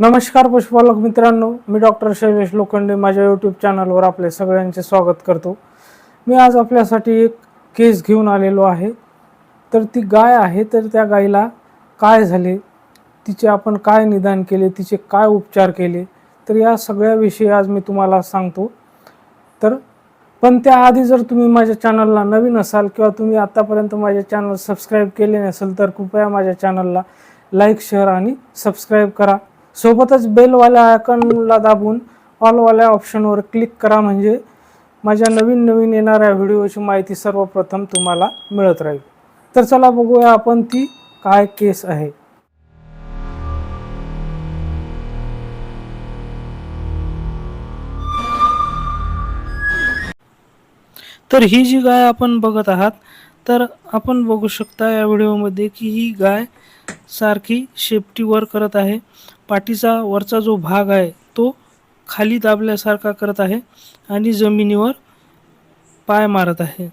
नमस्कार पशुपालक मित्रांनो मी डॉक्टर शैलेश लोखंडे माझ्या यूट्यूब चॅनलवर आपले सगळ्यांचे स्वागत करतो. मी आज आपल्यासाठी एक केस घेऊन आलेलो आहे. तर ती गाय आहे तर त्या गायीला काय झाले? तिचे आपण काय निदान केले? तिचे काय उपचार केले? तर या सगळ्याविषयी आज मी तुम्हाला सांगतो. तर पण त्याआधी जर तुम्ही माझ्या चॅनलला नवीन असाल किंवा तुम्ही आत्तापर्यंत माझे चॅनल सबस्क्राईब केले नसेल तर कृपया माझ्या चॅनलला लाईक शेअर आणि सबस्क्राईब करा. सोबतच बेलवाल्या आयकॉनला दाबून ऑलवाल्या ऑप्शनवर क्लिक करा म्हणजे माझ्या नवीन नवीन येणाऱ्या व्हिडिओची माहिती सर्वप्रथम तुम्हाला मिळत राहील. तर चला बघूया आपण ती काय केस आहे. तर ही जी गाय आपण बघत आहात तर आपण बघू शकता या व्हिडिओमध्ये की ही गाय सारखी शेपटीवर करत आहे. पाठीचा वरचा जो भाग आहे तो खाली दाबल्यासारखा करत आहे आणि जमिनीवर पाय मारत आहे.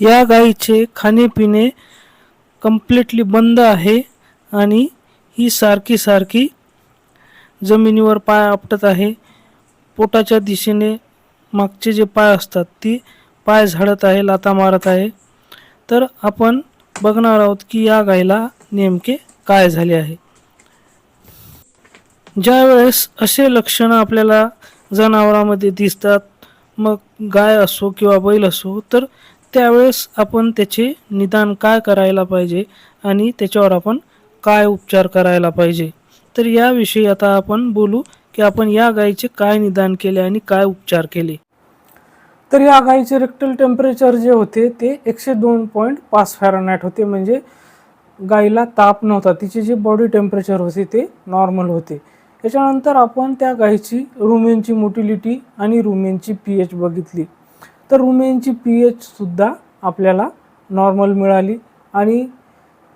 या गाईचे खाणेपिणे कम्प्लिटली बंद आहे आणि ही सारखी सारखी जमिनीवर पाय आपटत आहे. पोटाच्या दिशेने मागचे जे पाय असतात ती पाय झाडत आहे लाता मारत आहे. तर आपण बघणार आहोत की या गायीला नेमके काय झाले आहे? ज्या वेळेस असे लक्षणं आपल्याला जनावरांमध्ये दिसतात मग गाय असो किंवा बैल असो तर त्यावेळेस आपण त्याचे निदान काय करायला पाहिजे आणि त्याच्यावर आपण काय उपचार करायला पाहिजे? तर याविषयी आता आपण बोलू की आपण या गायीचे काय निदान केले आणि काय उपचार केले? तर या गायीचे रेक्टल टेम्परेचर जे होते ते एकशे दोन पॉईंट पाच फॅरनॅट होते. म्हणजे गाईला ताप नव्हता. तिचे जे बॉडी टेम्परेचर होते ते नॉर्मल होते. त्याच्यानंतर आपण त्या गाईची रुमेनची मोटिलिटी आणि रुमेनची पी एच बघितली. तर रुमेनची पी एचसुद्धा आपल्याला नॉर्मल मिळाली आणि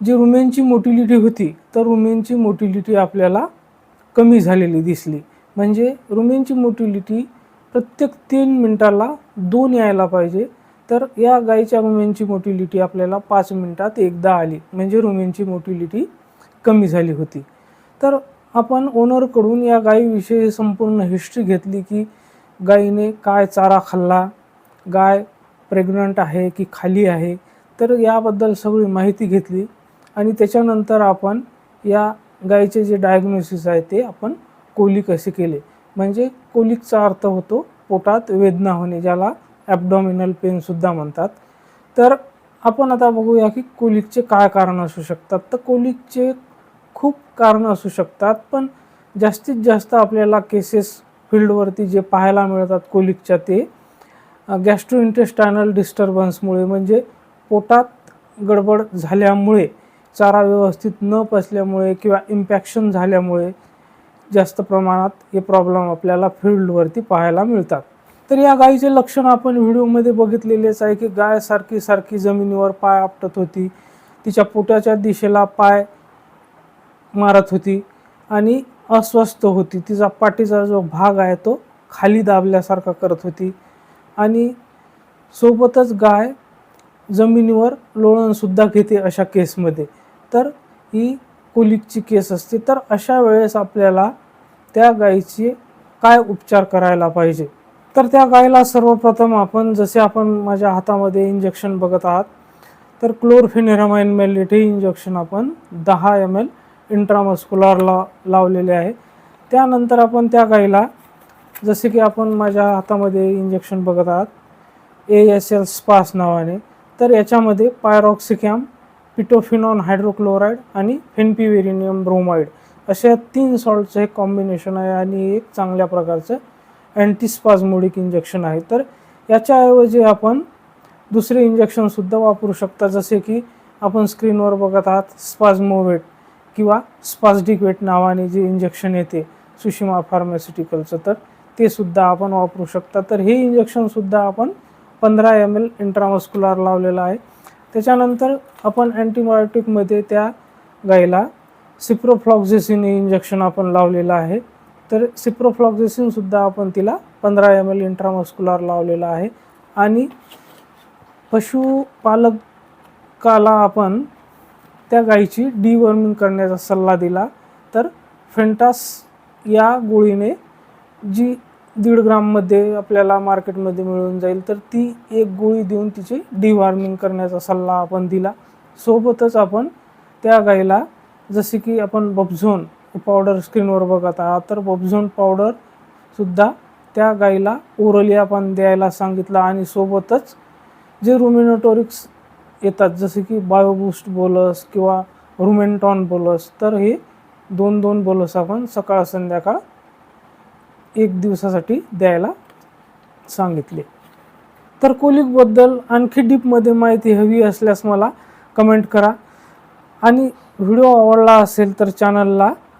जी रुमेनची मोटिलिटी होती तर रुमेनची मोटिलिटी आपल्याला कमी झालेली दिसली. म्हणजे रुमेनची मोटिलिटी प्रत्येक तीन मिनटाला दोन यायला पाहिजे. तर या गाईच्या रुमेनची मोटिलिटी आपल्याला पाच मिनटात एकदा आली. म्हणजे रुमेनची मोटिलिटी कमी झाली होती. तर आपण ओनरकडून या गायीविषयी संपूर्ण हिस्ट्री घेतली की गायीने काय चारा खाल्ला गाय प्रेग्नंट आहे की खाली आहे तर याबद्दल सगळी माहिती घेतली आणि त्याच्यानंतर आपण या गायीचे जे डायग्नोसिस आहे ते आपण कोलिक असे केले. म्हणजे कोलिकचा अर्थ होतो पोटात वेदना होणे ज्याला ॲबडॉमिनल पेनसुद्धा म्हणतात. तर आपण आता बघूया की कोलिकचे काय कारण असू शकतात. तर कोलिकचे खूप कारणं असू शकतात पण जास्तीत जास्त आपल्याला केसेस फील्डवरती जे पाहायला मिळतात कोलिकच्या ते गॅस्ट्रो इंटेस्टायनल डिस्टर्बन्समुळे म्हणजे पोटात गडबड झाल्यामुळे चारा व्यवस्थित न पचल्यामुळे किंवा इम्पॅक्शन झाल्यामुळे जास्त प्रमाणात हे प्रॉब्लेम आपल्याला फील्डवरती पाहायला मिळतात. तर या गायीचे लक्षण आपण व्हिडिओमध्ये बघितलेलेच आहे की गाय सारखी सारखी जमिनीवर पाय आपटत होती. तिच्या पोटाच्या दिशेला पाय मारत होती आणि अस्वस्थ होती. तिचा पाठीचा जो भाग आहे तो खाली दाबल्यासारखा करत होती. आणि सोबतच गाय जमिनीवर लोळणसुद्धा घेते अशा केसमध्ये. तर ही कोलिकची केस असते. तर अशा वेळेस आपल्याला त्या गायीचे काय उपचार करायला पाहिजे? तर त्या गायला सर्वप्रथम आपण जसे आपण माझ्या हातामध्ये इंजेक्शन बघत आहात तर क्लोरफिनेरामाइन मेलिट हे इंजेक्शन आपण दहा एम एल इंट्रामस्कुलरला लावलेले आहे. त्यानंतर आपण त्या गायीला जसे की आपण माझ्या हातामध्ये इंजेक्शन बघत आहात ए एस एल स्पास नावाने तर याच्यामध्ये पायरॉक्सिकॅम पिटोफिनॉन हायड्रोक्लोराईड आणि फेनपिवेरिनियम ब्रोमाइड अशा तीन सॉल्टचं हे कॉम्बिनेशन आहे आणि एक चांगल्या प्रकारचं अँटीस्पाझमोडिक इंजेक्शन आहे. तर याच्याऐवजी आपण दुसरे इंजेक्शनसुद्धा वापरू शकता. जसे की आपण स्क्रीनवर बघत आहात स्पाझमोवेट किंवा स्पाझडिकवेट नावाने जे इंजेक्शन येते सुशिमा फार्मास्युटिकलचं तर ते सुद्धा आपण वापरू शकता. तर हे इंजेक्शनसुद्धा आपण पंधरा एम एल इंट्रामस्कुलार लावलेलं आहे. त्याच्यानंतर आपण अँटीबायोटिकमध्ये त्या गायीला सिप्रोफ्लॉक्झेसिन हे इंजेक्शन आपण लावलेलं आहे. तर सिप्रोफ्लॉक्झेसिनसुद्धा आपण तिला पंधरा एम एल इंट्रामस्क्युलर लावलेलं आहे. आणि पशुपालकाला आपण त्या गायीची डिवर्मिंग करण्याचा सल्ला दिला. तर फेंटास या गोळीने जी दीड ग्राममध्ये आपल्याला मार्केटमध्ये मिळून जाईल तर ती एक गोळी देऊन तिची डिवॉर्मिंग करण्याचा सल्ला आपण दिला. सोबतच आपण त्या गाईला जसे की आपण बबझोन पावडर स्क्रीनवर बघत आहात. तर बबझोन पावडरसुद्धा त्या गाईला ओरली आपण द्यायला सांगितलं आणि सोबतच जे रुमिनोटोरिक्स येतात जसे की बायोबूस्ट बोलस किंवा रुमेंटॉन बोलस तर हे दोन दोन बोलस आपण सकाळ संध्याकाळ एक दिवसासाठी द्यायला सांगितले. तर कोलिकबद्दल आणखी डीपमध्ये माहिती हवी असल्यास मला कमेंट करा. आणि व्हिडिओ आवडला असेल तर चॅनलला